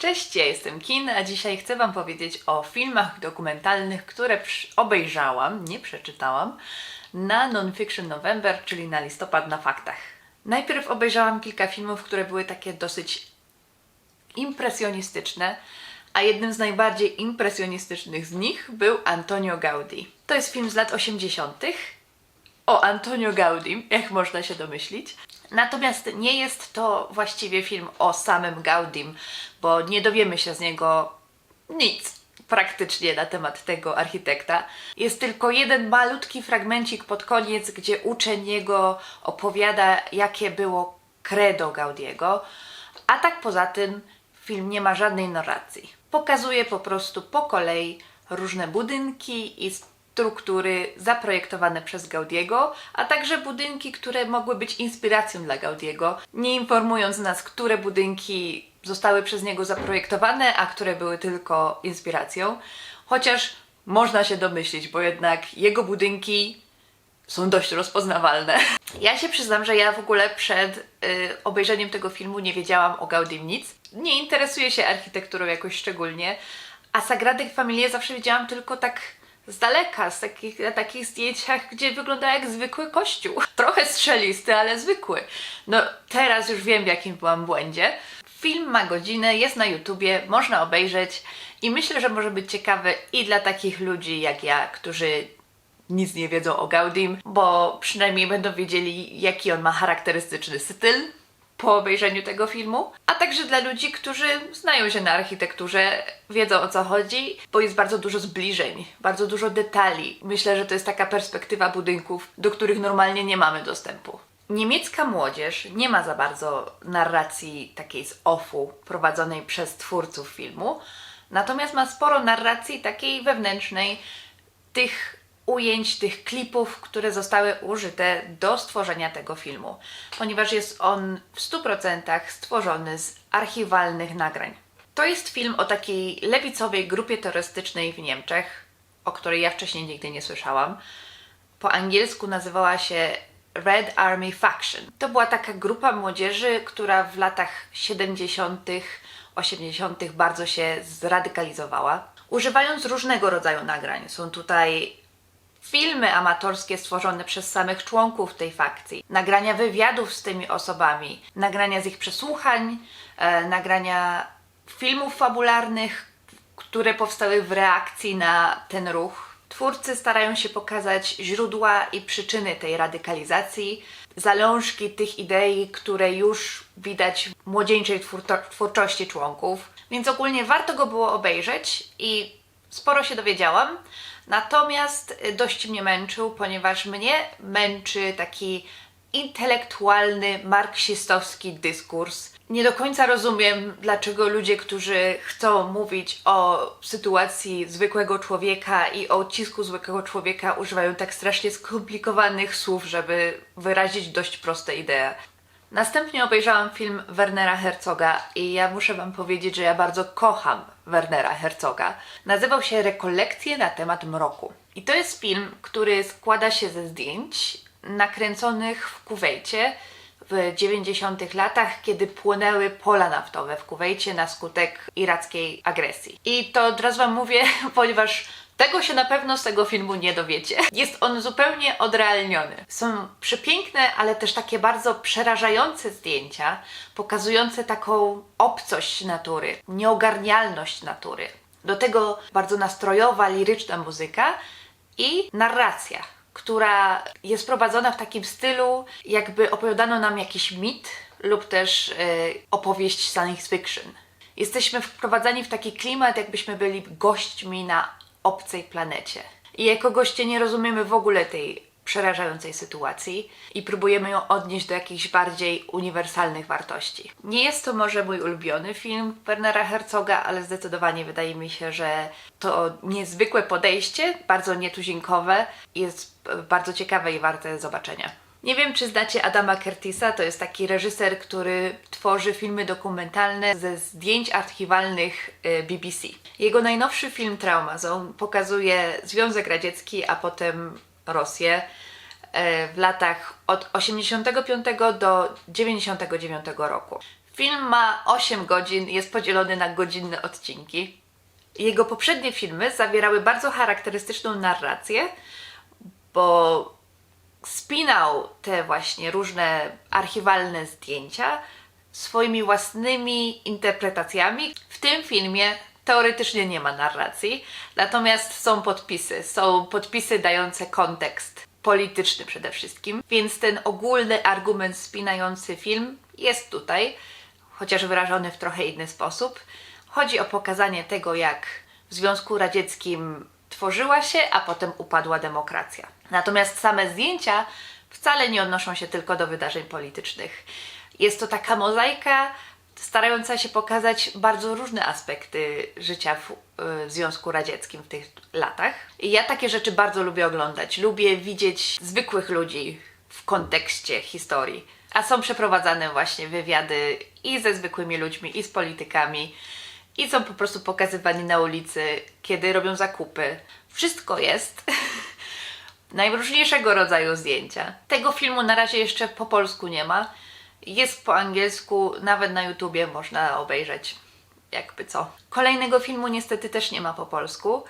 Cześć, ja jestem Kin, a dzisiaj chcę Wam powiedzieć o filmach dokumentalnych, które obejrzałam, nie przeczytałam, na Nonfiction November, czyli na listopad na faktach. Najpierw obejrzałam kilka filmów, które były takie dosyć impresjonistyczne, a jednym z najbardziej impresjonistycznych z nich był Antonio Gaudi. To jest film z lat 80. o Antonio Gaudim, jak można się domyślić. Natomiast nie jest to właściwie film o samym Gaudim, bo nie dowiemy się z niego nic praktycznie na temat tego architekta. Jest tylko jeden malutki fragmencik pod koniec, gdzie uczeń jego opowiada, jakie było credo Gaudiego, a tak poza tym film nie ma żadnej narracji. Pokazuje po prostu po kolei różne budynki i struktury zaprojektowane przez Gaudiego, a także budynki, które mogły być inspiracją dla Gaudiego, nie informując nas, które budynki zostały przez niego zaprojektowane, a które były tylko inspiracją. Chociaż można się domyślić, bo jednak jego budynki są dość rozpoznawalne. Ja się przyznam, że ja w ogóle przed y, obejrzeniem tego filmu nie wiedziałam o Gaudim nic. Nie interesuję się architekturą jakoś szczególnie, a Sagrada Familia zawsze widziałam tylko tak z daleka, z takich, na takich zdjęciach, gdzie wygląda jak zwykły kościół. Trochę strzelisty, ale zwykły. No teraz już wiem, w jakim byłam błędzie. Film ma godzinę, jest na YouTubie, można obejrzeć i myślę, że może być ciekawy i dla takich ludzi jak ja, którzy nic nie wiedzą o Gaudim, bo przynajmniej będą wiedzieli, jaki on ma charakterystyczny styl po obejrzeniu tego filmu, a także dla ludzi, którzy znają się na architekturze, wiedzą o co chodzi, bo jest bardzo dużo zbliżeń, bardzo dużo detali. Myślę, że to jest taka perspektywa budynków, do których normalnie nie mamy dostępu. Niemiecka młodzież nie ma za bardzo narracji takiej z offu prowadzonej przez twórców filmu, natomiast ma sporo narracji takiej wewnętrznej, tych ujęć, tych klipów, które zostały użyte do stworzenia tego filmu, ponieważ jest on w 100% stworzony z archiwalnych nagrań. To jest film o takiej lewicowej grupie terrorystycznej w Niemczech, o której ja wcześniej nigdy nie słyszałam. Po angielsku nazywała się Red Army Faction. To była taka grupa młodzieży, która w latach 70., 80. bardzo się zradykalizowała, używając różnego rodzaju nagrań. Są tutaj filmy amatorskie stworzone przez samych członków tej fakcji, nagrania wywiadów z tymi osobami, nagrania z ich przesłuchań, e, nagrania filmów fabularnych, które powstały w reakcji na ten ruch. Twórcy starają się pokazać źródła i przyczyny tej radykalizacji, zalążki tych idei, które już widać w młodzieńczej twórczości członków. Więc ogólnie warto go było obejrzeć i sporo się dowiedziałam. Natomiast y, dość mnie męczył, ponieważ mnie męczy taki intelektualny, marksistowski dyskurs. Nie do końca rozumiem, dlaczego ludzie, którzy chcą mówić o sytuacji zwykłego człowieka i o ucisku zwykłego człowieka, używają tak strasznie skomplikowanych słów, żeby wyrazić dość proste idee. Następnie obejrzałam film Wernera Herzoga i ja muszę Wam powiedzieć, że ja bardzo kocham Wernera Herzoga. Nazywał się Rekolekcje na temat mroku. I to jest film, który składa się ze zdjęć nakręconych w Kuwejcie w 90 latach, kiedy płonęły pola naftowe w Kuwejcie na skutek irackiej agresji. I to od razu Wam mówię, ponieważ tego się na pewno z tego filmu nie dowiecie. Jest on zupełnie odrealniony. Są przepiękne, ale też takie bardzo przerażające zdjęcia, pokazujące taką obcość natury, nieogarnialność natury. Do tego bardzo nastrojowa, liryczna muzyka i narracja, która jest prowadzona w takim stylu, jakby opowiadano nam jakiś mit lub też e, opowieść science fiction. Jesteśmy wprowadzani w taki klimat, jakbyśmy byli gośćmi na obcej planecie. I jako goście nie rozumiemy w ogóle tej przerażającej sytuacji i próbujemy ją odnieść do jakichś bardziej uniwersalnych wartości. Nie jest to może mój ulubiony film Wernera Herzoga, ale zdecydowanie wydaje mi się, że to niezwykłe podejście, bardzo nietuzinkowe, jest bardzo ciekawe i warte zobaczenia. Nie wiem, czy znacie Adama Curtisa, to jest taki reżyser, który tworzy filmy dokumentalne ze zdjęć archiwalnych y, BBC. Jego najnowszy film Traumazone pokazuje Związek Radziecki, a potem Rosję e, w latach od 85 do 99 roku. Film ma 8 godzin, jest podzielony na godzinne odcinki. Jego poprzednie filmy zawierały bardzo charakterystyczną narrację, bo spinał te właśnie różne archiwalne zdjęcia swoimi własnymi interpretacjami. W tym filmie teoretycznie nie ma narracji, natomiast są podpisy. Są podpisy dające kontekst polityczny przede wszystkim, więc ten ogólny argument spinający film jest tutaj, chociaż wyrażony w trochę inny sposób. Chodzi o pokazanie tego, jak w Związku Radzieckim tworzyła się, a potem upadła demokracja. Natomiast same zdjęcia wcale nie odnoszą się tylko do wydarzeń politycznych. Jest to taka mozaika starająca się pokazać bardzo różne aspekty życia w, w Związku Radzieckim w tych latach. I ja takie rzeczy bardzo lubię oglądać. Lubię widzieć zwykłych ludzi w kontekście historii. A są przeprowadzane właśnie wywiady i ze zwykłymi ludźmi, i z politykami, i są po prostu pokazywani na ulicy, kiedy robią zakupy. Wszystko jest. Najróżniejszego rodzaju zdjęcia. Tego filmu na razie jeszcze po polsku nie ma. Jest po angielsku, nawet na YouTubie można obejrzeć. Jakby co. Kolejnego filmu niestety też nie ma po polsku.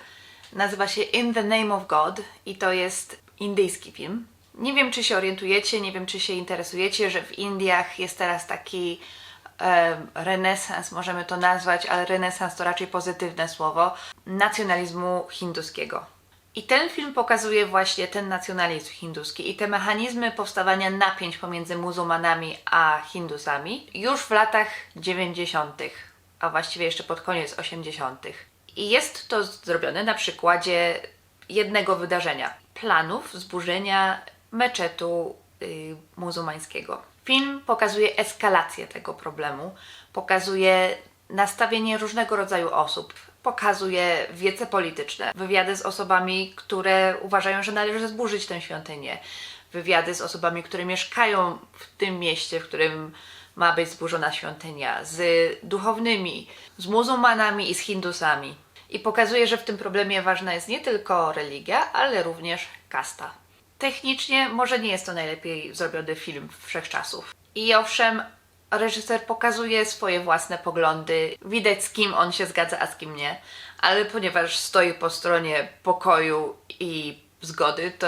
Nazywa się In the Name of God i to jest indyjski film. Nie wiem, czy się orientujecie, nie wiem, czy się interesujecie, że w Indiach jest teraz taki e, renesans, możemy to nazwać, ale renesans to raczej pozytywne słowo, nacjonalizmu hinduskiego. I ten film pokazuje właśnie ten nacjonalizm hinduski i te mechanizmy powstawania napięć pomiędzy muzułmanami a hindusami już w latach 90., a właściwie jeszcze pod koniec 80. I jest to zrobione na przykładzie jednego wydarzenia planów zburzenia meczetu y, muzułmańskiego. Film pokazuje eskalację tego problemu, pokazuje nastawienie różnego rodzaju osób, pokazuje wiece polityczne, wywiady z osobami, które uważają, że należy zburzyć tę świątynię, wywiady z osobami, które mieszkają w tym mieście, w którym ma być zburzona świątynia, z duchownymi, z muzułmanami i z hindusami. I pokazuje, że w tym problemie ważna jest nie tylko religia, ale również kasta. Technicznie może nie jest to najlepiej zrobiony film wszechczasów. I owszem, reżyser pokazuje swoje własne poglądy, widać z kim on się zgadza, a z kim nie, ale ponieważ stoi po stronie pokoju i zgody, to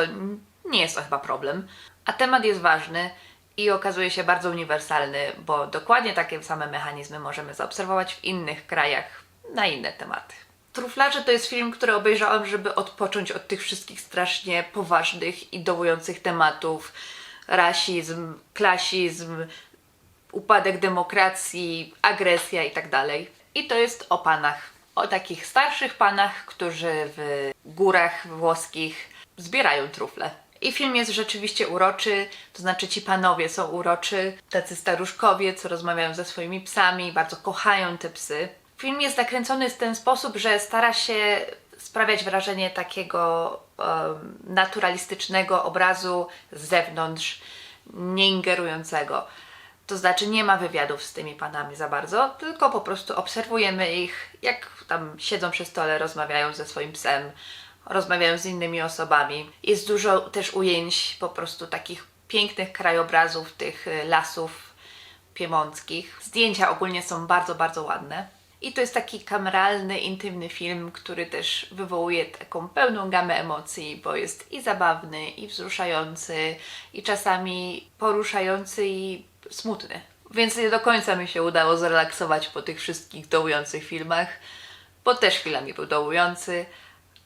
nie jest to chyba problem. A temat jest ważny i okazuje się bardzo uniwersalny, bo dokładnie takie same mechanizmy możemy zaobserwować w innych krajach na inne tematy. Truflarze to jest film, który obejrzałam, żeby odpocząć od tych wszystkich strasznie poważnych i dołujących tematów. Rasizm, klasizm, upadek demokracji, agresja i tak dalej. I to jest o panach. O takich starszych panach, którzy w górach włoskich zbierają trufle. I film jest rzeczywiście uroczy, to znaczy ci panowie są uroczy, tacy staruszkowie, co rozmawiają ze swoimi psami, bardzo kochają te psy. Film jest zakręcony w ten sposób, że stara się sprawiać wrażenie takiego um, naturalistycznego obrazu z zewnątrz, nie ingerującego. To znaczy nie ma wywiadów z tymi panami za bardzo, tylko po prostu obserwujemy ich, jak tam siedzą przy stole, rozmawiają ze swoim psem, rozmawiają z innymi osobami. Jest dużo też ujęć po prostu takich pięknych krajobrazów tych y, lasów piemonckich. Zdjęcia ogólnie są bardzo, bardzo ładne. I to jest taki kameralny, intymny film, który też wywołuje taką pełną gamę emocji, bo jest i zabawny, i wzruszający, i czasami poruszający, i smutny. Więc nie do końca mi się udało zrelaksować po tych wszystkich dołujących filmach, bo też chwilami był dołujący,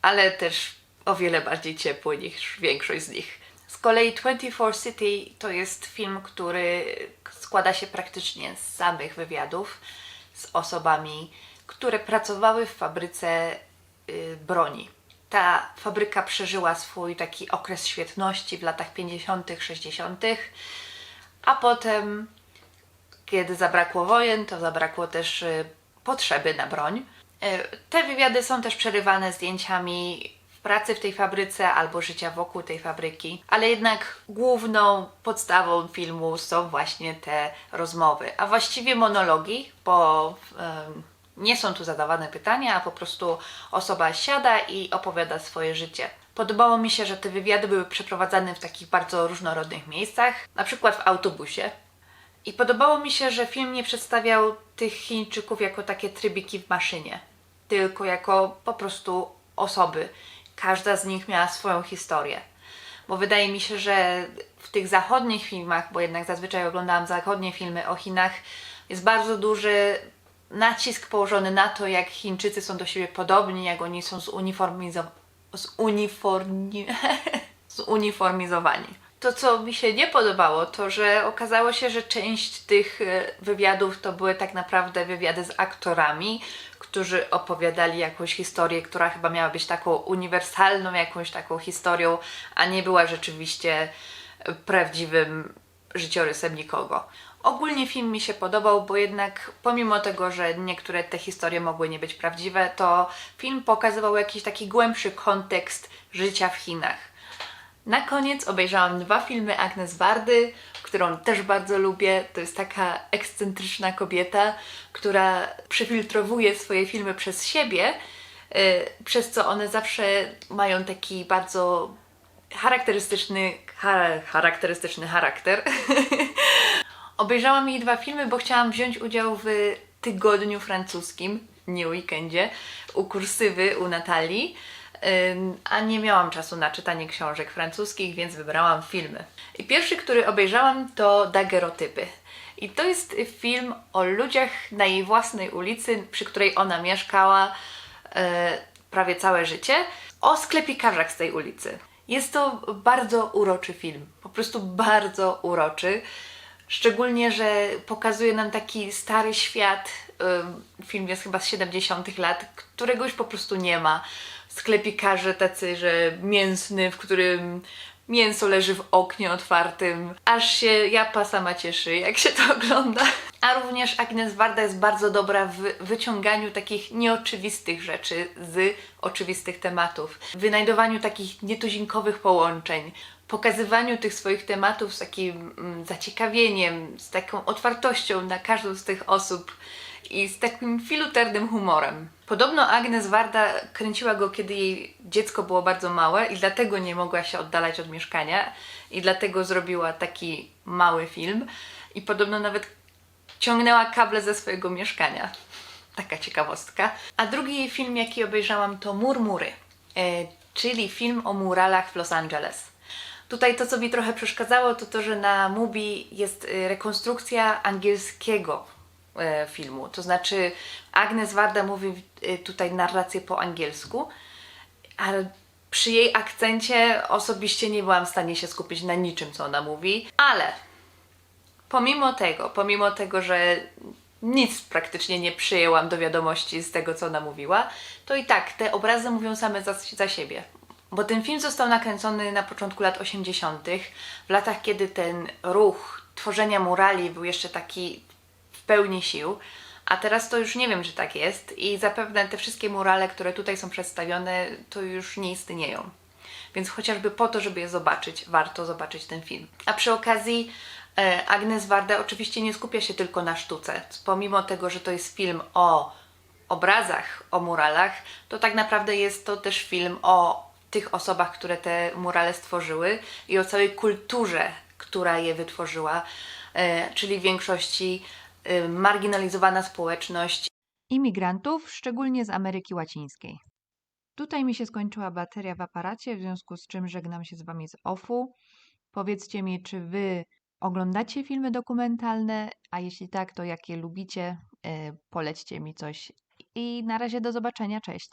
ale też o wiele bardziej ciepły niż większość z nich. Z kolei 24 City to jest film, który składa się praktycznie z samych wywiadów z osobami, które pracowały w fabryce y, broni. Ta fabryka przeżyła swój taki okres świetności w latach 50., 60., a potem, kiedy zabrakło wojen, to zabrakło też y, potrzeby na broń. Y, te wywiady są też przerywane zdjęciami pracy w tej fabryce albo życia wokół tej fabryki, ale jednak główną podstawą filmu są właśnie te rozmowy, a właściwie monologi, bo um, nie są tu zadawane pytania, a po prostu osoba siada i opowiada swoje życie. Podobało mi się, że te wywiady były przeprowadzane w takich bardzo różnorodnych miejscach, na przykład w autobusie. I podobało mi się, że film nie przedstawiał tych Chińczyków jako takie trybiki w maszynie, tylko jako po prostu osoby. Każda z nich miała swoją historię. Bo wydaje mi się, że w tych zachodnich filmach, bo jednak zazwyczaj oglądałam zachodnie filmy o Chinach, jest bardzo duży nacisk położony na to, jak Chińczycy są do siebie podobni, jak oni są zuniformizo- zuniformi- zuniformizowani. To, co mi się nie podobało, to że okazało się, że część tych e, wywiadów to były tak naprawdę wywiady z aktorami, którzy opowiadali jakąś historię, która chyba miała być taką uniwersalną, jakąś taką historią, a nie była rzeczywiście e, prawdziwym życiorysem nikogo. Ogólnie film mi się podobał, bo jednak pomimo tego, że niektóre te historie mogły nie być prawdziwe, to film pokazywał jakiś taki głębszy kontekst życia w Chinach. Na koniec obejrzałam dwa filmy Agnes Bardy, którą też bardzo lubię. To jest taka ekscentryczna kobieta, która przefiltrowuje swoje filmy przez siebie, y, przez co one zawsze mają taki bardzo charakterystyczny, cha- charakterystyczny charakter. Obejrzałam jej dwa filmy, bo chciałam wziąć udział w tygodniu francuskim, nie weekendzie, u kursywy u Natalii, a nie miałam czasu na czytanie książek francuskich, więc wybrałam filmy. I pierwszy, który obejrzałam, to Daguerreotypy. I to jest film o ludziach na jej własnej ulicy, przy której ona mieszkała e, prawie całe życie, o sklepikarzach z tej ulicy. Jest to bardzo uroczy film, po prostu bardzo uroczy. Szczególnie, że pokazuje nam taki stary świat. Film jest chyba z 70. lat, którego już po prostu nie ma. Sklepikarze tacy, że mięsny, w którym mięso leży w oknie otwartym, aż się japa sama cieszy, jak się to ogląda. A również Agnes Varda jest bardzo dobra w wyciąganiu takich nieoczywistych rzeczy z oczywistych tematów, wynajdowaniu takich nietuzinkowych połączeń, pokazywaniu tych swoich tematów z takim mm, zaciekawieniem, z taką otwartością na każdą z tych osób i z takim filuternym humorem. Podobno Agnes Varda kręciła go, kiedy jej dziecko było bardzo małe i dlatego nie mogła się oddalać od mieszkania i dlatego zrobiła taki mały film i podobno nawet ciągnęła kable ze swojego mieszkania. Taka ciekawostka. A drugi film, jaki obejrzałam, to Murmury, e, czyli film o muralach w Los Angeles. Tutaj to, co mi trochę przeszkadzało, to to, że na Mubi jest y, rekonstrukcja angielskiego e, filmu. To znaczy Agnes Varda mówi y, tutaj narrację po angielsku, ale przy jej akcencie osobiście nie byłam w stanie się skupić na niczym, co ona mówi. Ale pomimo tego, pomimo tego, że nic praktycznie nie przyjęłam do wiadomości z tego, co ona mówiła, to i tak te obrazy mówią same za, za siebie. Bo ten film został nakręcony na początku lat 80., w latach, kiedy ten ruch tworzenia murali był jeszcze taki w pełni sił, a teraz to już nie wiem, czy tak jest i zapewne te wszystkie murale, które tutaj są przedstawione, to już nie istnieją. Więc chociażby po to, żeby je zobaczyć, warto zobaczyć ten film. A przy okazji e, Agnes Varda oczywiście nie skupia się tylko na sztuce. Pomimo tego, że to jest film o obrazach, o muralach, to tak naprawdę jest to też film o tych osobach, które te murale stworzyły i o całej kulturze, która je wytworzyła, e, czyli w większości e, marginalizowana społeczność, imigrantów, szczególnie z Ameryki Łacińskiej. Tutaj mi się skończyła bateria w aparacie, w związku z czym żegnam się z Wami z OFU. Powiedzcie mi, czy Wy oglądacie filmy dokumentalne, a jeśli tak, to jakie lubicie, e, polećcie mi coś. I na razie do zobaczenia, cześć.